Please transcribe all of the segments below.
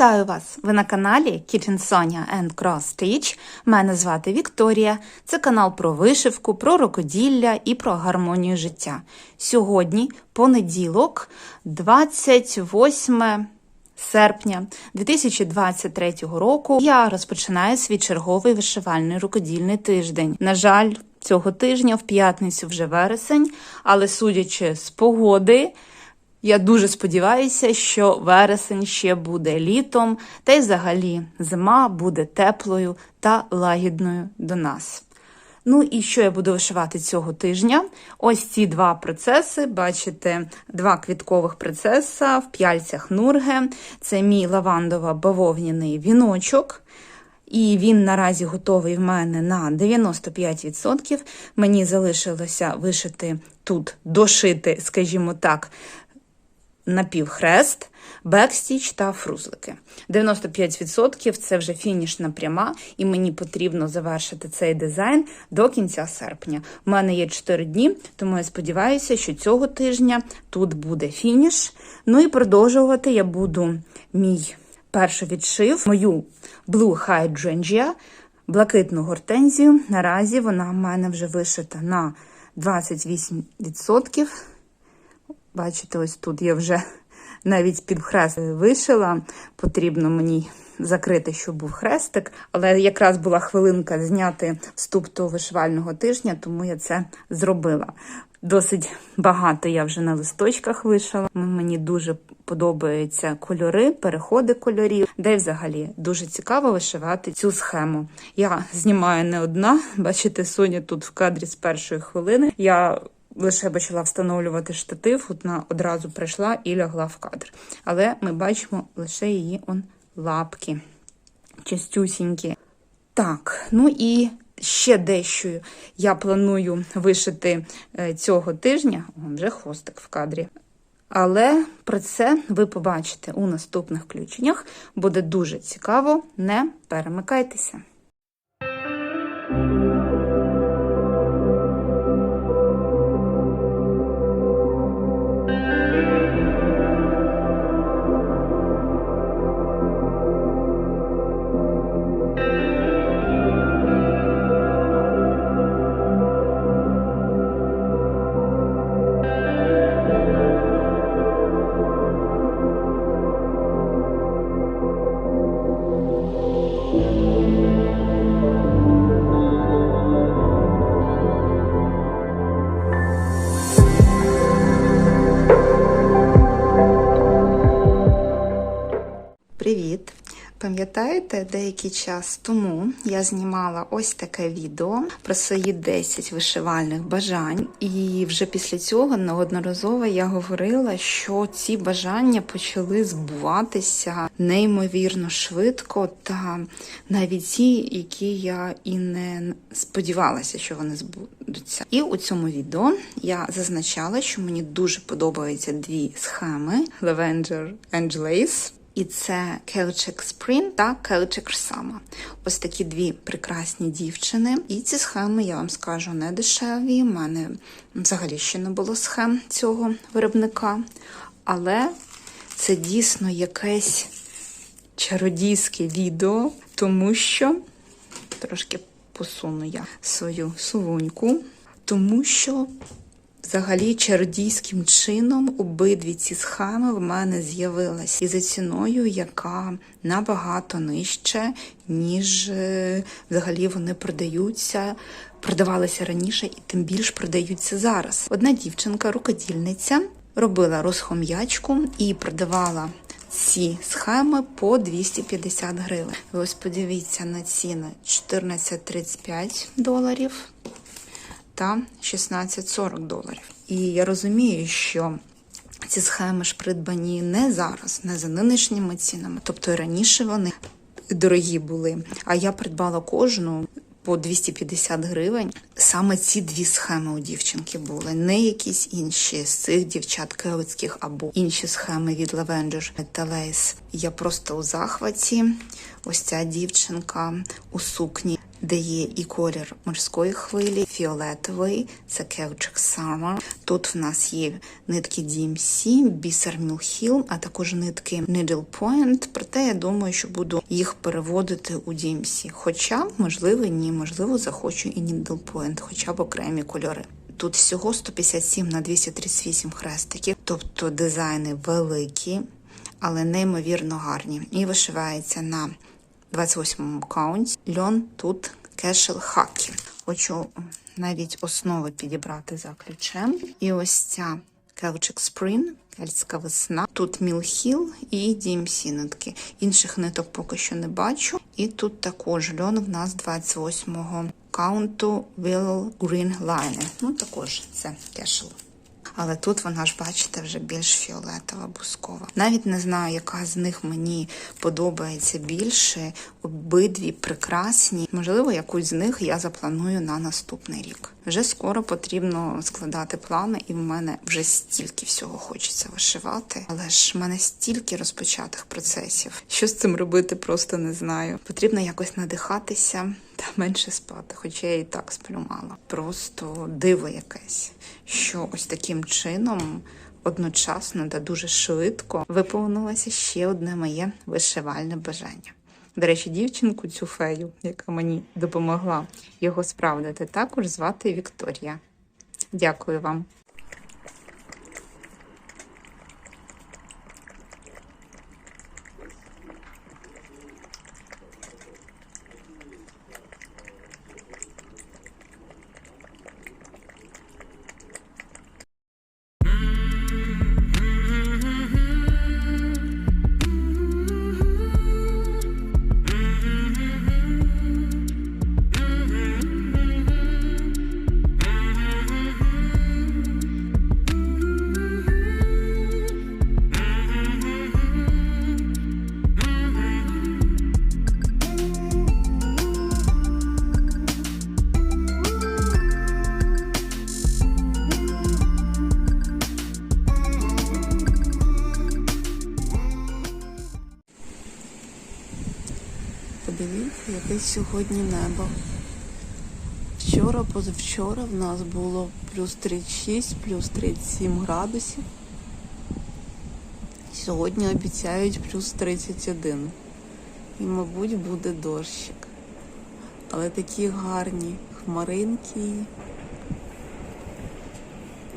Вітаю вас! Ви на каналі Kitchen Sonia and Cross Stitch. Мене звати Вікторія. Це канал про вишивку, про рукоділля і про гармонію життя. Сьогодні понеділок, 28 серпня 2023 року. Я розпочинаю свій черговий вишивальний рукодільний тиждень. На жаль, цього тижня в п'ятницю вже вересень, але судячи з погоди. Я дуже сподіваюся, що вересень ще буде літом, та й взагалі зима буде теплою та лагідною до нас. Ну і що я буду вишивати цього тижня? Ось ці два процеси. Бачите, два квіткових процеса в п'яльцях Нурге. Це мій лавандово-бавовняний віночок. І він наразі готовий в мене на 95%. Мені залишилося вишити тут, дошити, скажімо так, напівхрест, бекстіч та фрузлики. 95% це вже фінішна пряма, і мені потрібно завершити цей дизайн до кінця серпня. У мене є 4 дні, тому я сподіваюся, що цього тижня тут буде фініш. Ну і продовжувати я буду мій перший відшив, мою Blue Hydrangea, блакитну гортензію. Наразі вона в мене вже вишита на 28%. Бачите, ось тут я вже навіть під хрест вишила. Потрібно мені закрити, щоб був хрестик. Але якраз була хвилинка зняти вступ до вишивального тижня, тому я це зробила. Досить багато я вже на листочках вишила. Мені дуже подобаються кольори, переходи кольорів, де взагалі дуже цікаво вишивати цю схему. Я знімаю не одна. Бачите, Соня тут в кадрі з першої хвилини. Я лише почала встановлювати штатив, вона одразу прийшла і лягла в кадр. Але ми бачимо лише її он лапки, частюсінькі. Так, ну і ще дещо я планую вишити е, цього тижня. О, вже хвостик в кадрі. Але про це ви побачите у наступних включеннях. Буде дуже цікаво, не перемикайтеся. Пам'ятаєте, деякий час тому я знімала ось таке відео про свої 10 вишивальних бажань, і вже після цього неодноразово я говорила, що ці бажання почали збуватися неймовірно швидко, та навіть ті, які я і не сподівалася, що вони збудуться. І у цьому відео я зазначала, що мені дуже подобаються дві схеми Lavender and Lace. І це Келчик Спрін та Келчик Сама. Ось такі дві прекрасні дівчини. І ці схеми, я вам скажу, не дешеві. У мене взагалі ще не було схем цього виробника. Але це дійсно якесь чародійське відео, тому що трошки посуну я свою сувоньку, тому що Взагалі, чародійським чином обидві ці схеми в мене з'явилися і за ціною, яка набагато нижче, ніж е, взагалі вони продаються, продавалися раніше і тим більш продаються зараз. Одна дівчинка, рукодільниця, робила розхом'ячку і продавала. Ці схеми по 250 гривень. Ви ось подивіться на ціни 14,35 доларів та 16-40 доларів. І я розумію, що ці схеми ж придбані не зараз, не за нинішніми цінами. Тобто і раніше вони дорогі були. А я придбала кожну. По 250 гривень саме ці дві схеми у дівчинки були, не якісь інші з цих дівчат келицьких або інші схеми від Lavender та Lace. Я просто у захваті. Ось ця дівчинка у сукні де є і колір морської хвилі, фіолетовий, це Келчик Summer. Тут в нас є нитки DMC, бісер Mill а також нитки Needle Point. Проте я думаю, що буду їх переводити у DMC. Хоча, можливо, ні, можливо, захочу і Needle Point, хоча б окремі кольори. Тут всього 157 на 238 хрестиків, тобто дизайни великі, але неймовірно гарні. І вишивається на 28-му каунті. Льон тут кешел хакі. Хочу навіть основи підібрати за ключем. І ось ця Келчик Сприн, кельтська весна. Тут Мілхіл і DMC нитки. Інших ниток поки що не бачу. І тут також льон в нас 28-го каунту Willow Green Line. Ну також це кешел. Але тут вона ж, бачите, вже більш фіолетова, бускова. Навіть не знаю, яка з них мені подобається більше. Обидві прекрасні. Можливо, якусь з них я запланую на наступний рік. Вже скоро потрібно складати плани, і в мене вже стільки всього хочеться вишивати. Але ж в мене стільки розпочатих процесів. Що з цим робити, просто не знаю. Потрібно якось надихатися та менше спати, хоча я і так сплю мало. Просто диво якесь, що ось таким чином. Одночасно та дуже швидко виповнилося ще одне моє вишивальне бажання. До речі, дівчинку цю фею, яка мені допомогла його справдити, також звати Вікторія. Дякую вам. Сьогодні небо. Вчора, позавчора в нас було плюс 36, плюс 37 градусів. Сьогодні обіцяють плюс 31. І, мабуть, буде дощик. Але такі гарні хмаринки.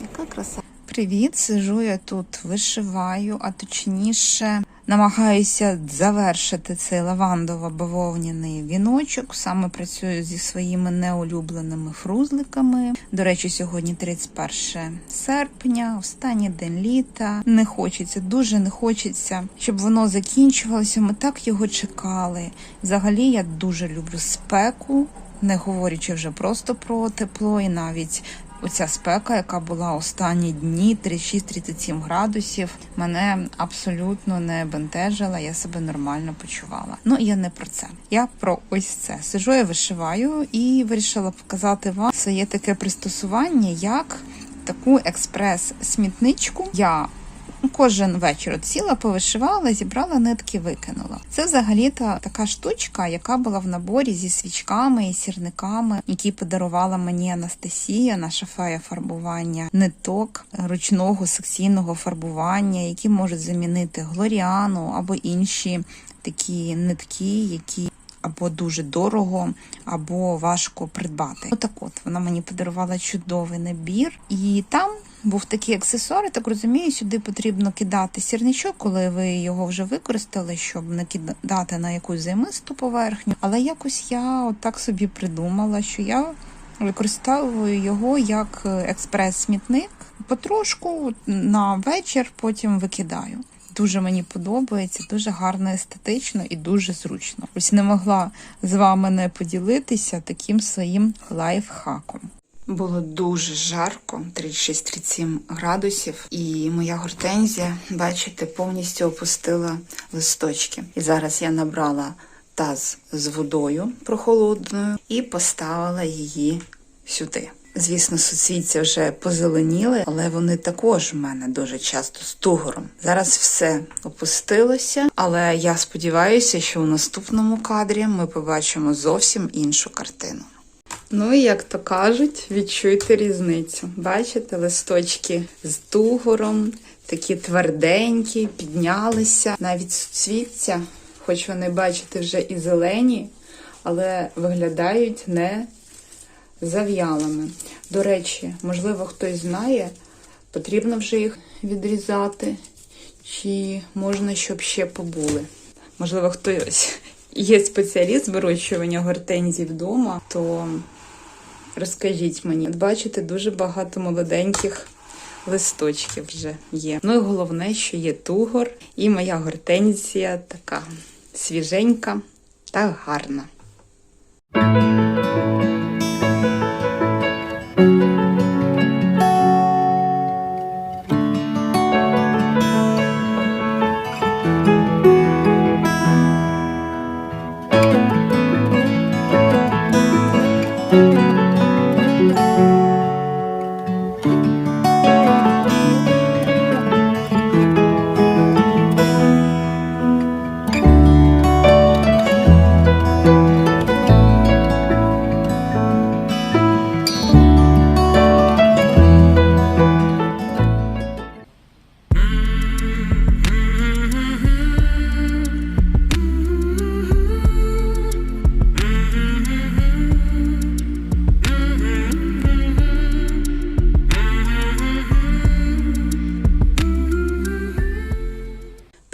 Яка краса. Привіт, сижу я тут, вишиваю, а точніше намагаюся завершити цей лавандово-бавовняний віночок. Саме працюю зі своїми неулюбленими фрузликами. До речі, сьогодні 31 серпня, останній день літа. Не хочеться, дуже не хочеться, щоб воно закінчувалося. Ми так його чекали. Взагалі, я дуже люблю спеку. Не говорячи вже просто про тепло, і навіть Оця спека, яка була останні дні, 36-37 градусів, мене абсолютно не бентежила. Я себе нормально почувала. Ну я не про це. Я про ось це. Сижу, я вишиваю і вирішила показати вам своє таке пристосування, як таку експрес-смітничку. Я Кожен вечір от сіла, повишивала, зібрала нитки, викинула. Це взагалі-то така штучка, яка була в наборі зі свічками і сірниками, які подарувала мені Анастасія, наша фея фарбування, ниток ручного секційного фарбування, які можуть замінити глоріану або інші такі нитки, які або дуже дорого, або важко придбати. Отак от вона мені подарувала чудовий набір, і там був такий аксесуар. Так розумію, сюди потрібно кидати сірничок, коли ви його вже використали, щоб не кидати на якусь займисту поверхню. Але якось я отак собі придумала, що я використовую його як експрес-смітник потрошку на вечір, потім викидаю. Дуже мені подобається, дуже гарно естетично і дуже зручно. Ось не могла з вами не поділитися таким своїм лайфхаком. Було дуже жарко, 36-37 градусів, і моя гортензія, бачите, повністю опустила листочки. І зараз я набрала таз з водою прохолодною і поставила її сюди. Звісно, суцвіття вже позеленіли, але вони також в мене дуже часто з тугором. Зараз все опустилося, але я сподіваюся, що у наступному кадрі ми побачимо зовсім іншу картину. Ну і як то кажуть, відчуйте різницю. Бачите, листочки з тугором, такі тверденькі, піднялися. Навіть суцвіття, хоч вони, бачите, вже і зелені, але виглядають не зав'ялими. До речі, можливо, хтось знає, потрібно вже їх відрізати, чи можна, щоб ще побули. Можливо, хтось є спеціаліст вирощування гортензій вдома, то розкажіть мені. Бачите, дуже багато молоденьких листочків вже є. Ну і головне, що є тугор, і моя гортензія така свіженька та гарна.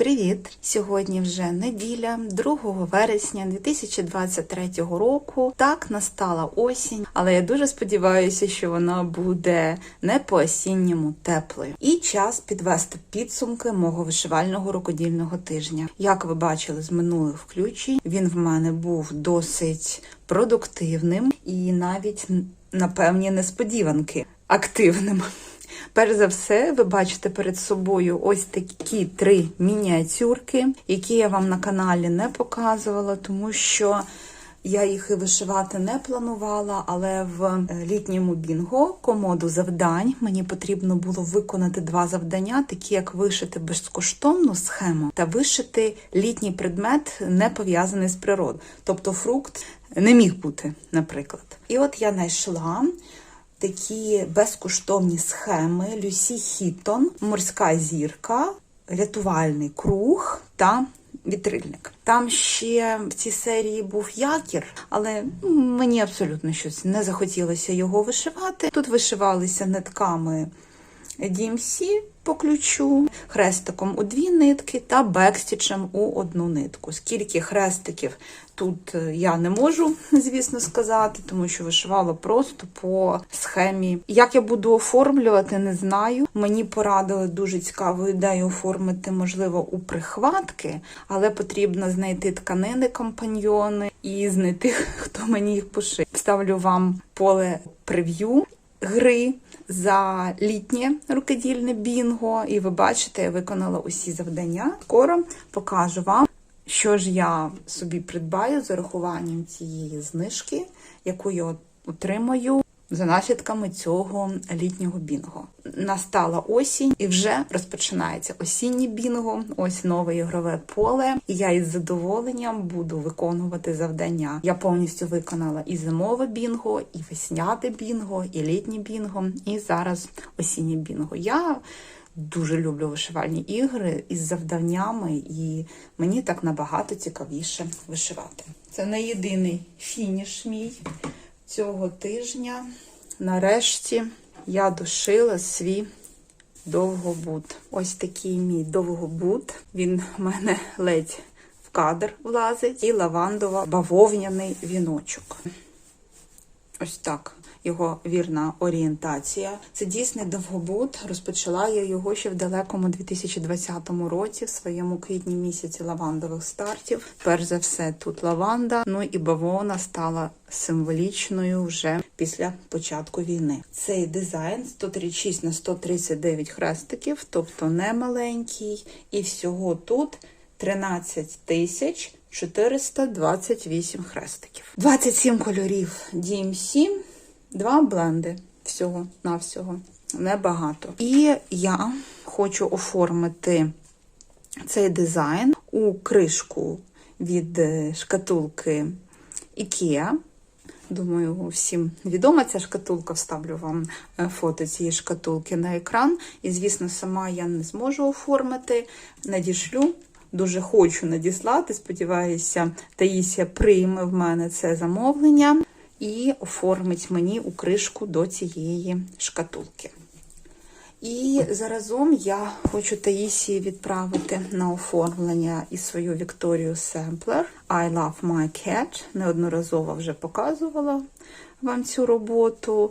Привіт! Сьогодні вже неділя, 2 вересня 2023 року. Так настала осінь, але я дуже сподіваюся, що вона буде не по осінньому теплою. І час підвести підсумки мого вишивального рукодільного тижня. Як ви бачили з минулих включень, він в мене був досить продуктивним і навіть на певні несподіванки активним. Перш за все, ви бачите перед собою ось такі три мініатюрки, які я вам на каналі не показувала, тому що я їх і вишивати не планувала, але в літньому бінго комоду завдань мені потрібно було виконати два завдання, такі як вишити безкоштовну схему та вишити літній предмет, не пов'язаний з природою. Тобто фрукт не міг бути, наприклад. І от я знайшла такі безкоштовні схеми Люсі Хітон, морська зірка, рятувальний круг та вітрильник. Там ще в цій серії був якір, але мені абсолютно щось не захотілося його вишивати. Тут вишивалися нитками DMC по ключу, хрестиком у дві нитки та бекстічем у одну нитку. Скільки хрестиків тут е, я не можу, звісно, сказати, тому що вишивала просто по схемі. Як я буду оформлювати, не знаю. Мені порадили дуже цікаву ідею оформити, можливо, у прихватки, але потрібно знайти тканини компаньйони і знайти, хто мені їх пошив. Ставлю вам поле прев'ю гри за літнє рукодільне бінго, і ви бачите, я виконала усі завдання. Скоро покажу вам, що ж я собі придбаю з урахуванням цієї знижки, яку я отримаю. За наслідками цього літнього бінго настала осінь, і вже розпочинається осіннє бінго. Ось нове ігрове поле. І я із задоволенням буду виконувати завдання. Я повністю виконала і зимове бінго, і весняне бінго, і літнє бінго, і зараз осіннє бінго. Я дуже люблю вишивальні ігри із завданнями, і мені так набагато цікавіше вишивати. Це не єдиний фініш мій цього тижня. Нарешті я дошила свій довгобут. Ось такий мій довгобут. Він в мене ледь в кадр влазить, і лавандова бавовняний віночок. Ось так. Його вірна орієнтація. Це дійсний довгобут. Розпочала я його ще в далекому 2020 році, в своєму квітні місяці лавандових стартів. Перш за все, тут лаванда. Ну і бавовна стала символічною вже після початку війни. Цей дизайн 136 на 139 хрестиків, тобто не маленький, і всього тут 13 тисяч 428 хрестиків. 27 кольорів DMC. Два бленди всього на всього. Небагато. І я хочу оформити цей дизайн у кришку від е, шкатулки IKEA. Думаю, всім відома ця шкатулка. Вставлю вам е, фото цієї шкатулки на екран. І, звісно, сама я не зможу оформити. Надішлю. Дуже хочу надіслати. Сподіваюся, Таїсія прийме в мене це замовлення і оформить мені у кришку до цієї шкатулки. І заразом я хочу Таїсії відправити на оформлення і свою Вікторію Семплер I Love My Cat. Неодноразово вже показувала вам цю роботу.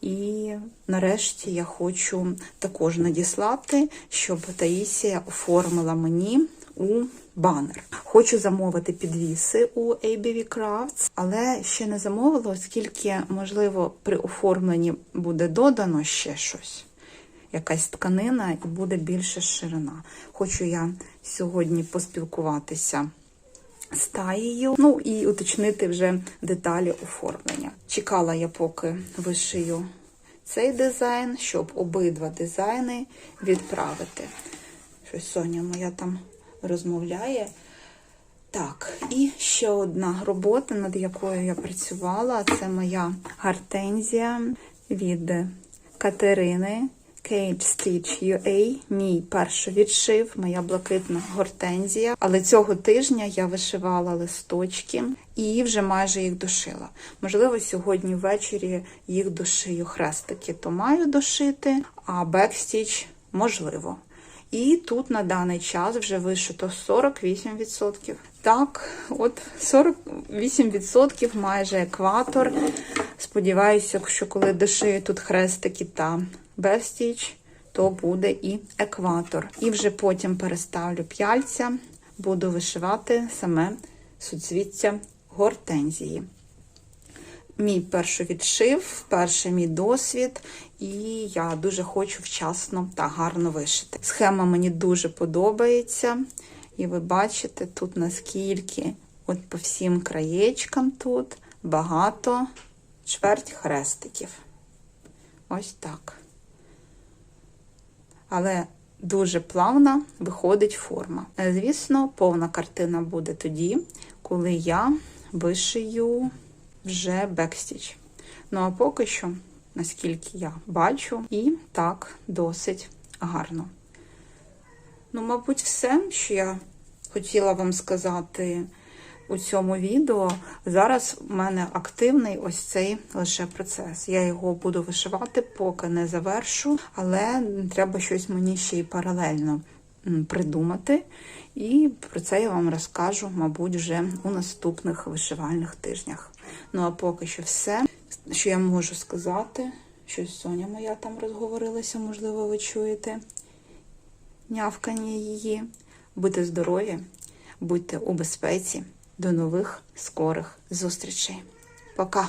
І нарешті я хочу також надіслати, щоб Таїсія оформила мені у банер. Хочу замовити підвіси у ABV Crafts, але ще не замовила, оскільки, можливо, при оформленні буде додано ще щось якась тканина і буде більше ширина. Хочу я сьогодні поспілкуватися з таєю, ну і уточнити вже деталі оформлення. Чекала я, поки вишию цей дизайн, щоб обидва дизайни відправити. Щось Соня моя там розмовляє. Так, і ще одна робота, над якою я працювала, це моя гортензія від Катерини Cage Stitch UA, мій перший відшив, моя блакитна гортензія. Але цього тижня я вишивала листочки і вже майже їх дошила. Можливо, сьогодні ввечері їх дошию хрестики, то маю дошити, а бекстіч можливо. І тут на даний час вже вишито 48%. Так, от 48% майже екватор. Сподіваюся, що коли дошию тут хрестики та безстіч, то буде і екватор. І вже потім переставлю п'яльця, буду вишивати саме суцвіття гортензії. Мій перший відшив, перший мій досвід, і я дуже хочу вчасно та гарно вишити. Схема мені дуже подобається. І ви бачите тут наскільки от по всім краєчкам тут багато чверть хрестиків. Ось так. Але дуже плавно виходить форма. Звісно, повна картина буде тоді, коли я вишию вже бекстіч. Ну а поки що, наскільки я бачу, і так досить гарно. Ну, мабуть, все, що я хотіла вам сказати у цьому відео. Зараз у мене активний ось цей лише процес. Я його буду вишивати, поки не завершу, але треба щось мені ще й паралельно придумати. І про це я вам розкажу, мабуть, вже у наступних вишивальних тижнях. Ну а поки що все, що я можу сказати, щось Соня моя там розговорилася, можливо, ви чуєте нявкання її. Будьте здорові, будьте у безпеці. До нових скорих зустрічей. Пока!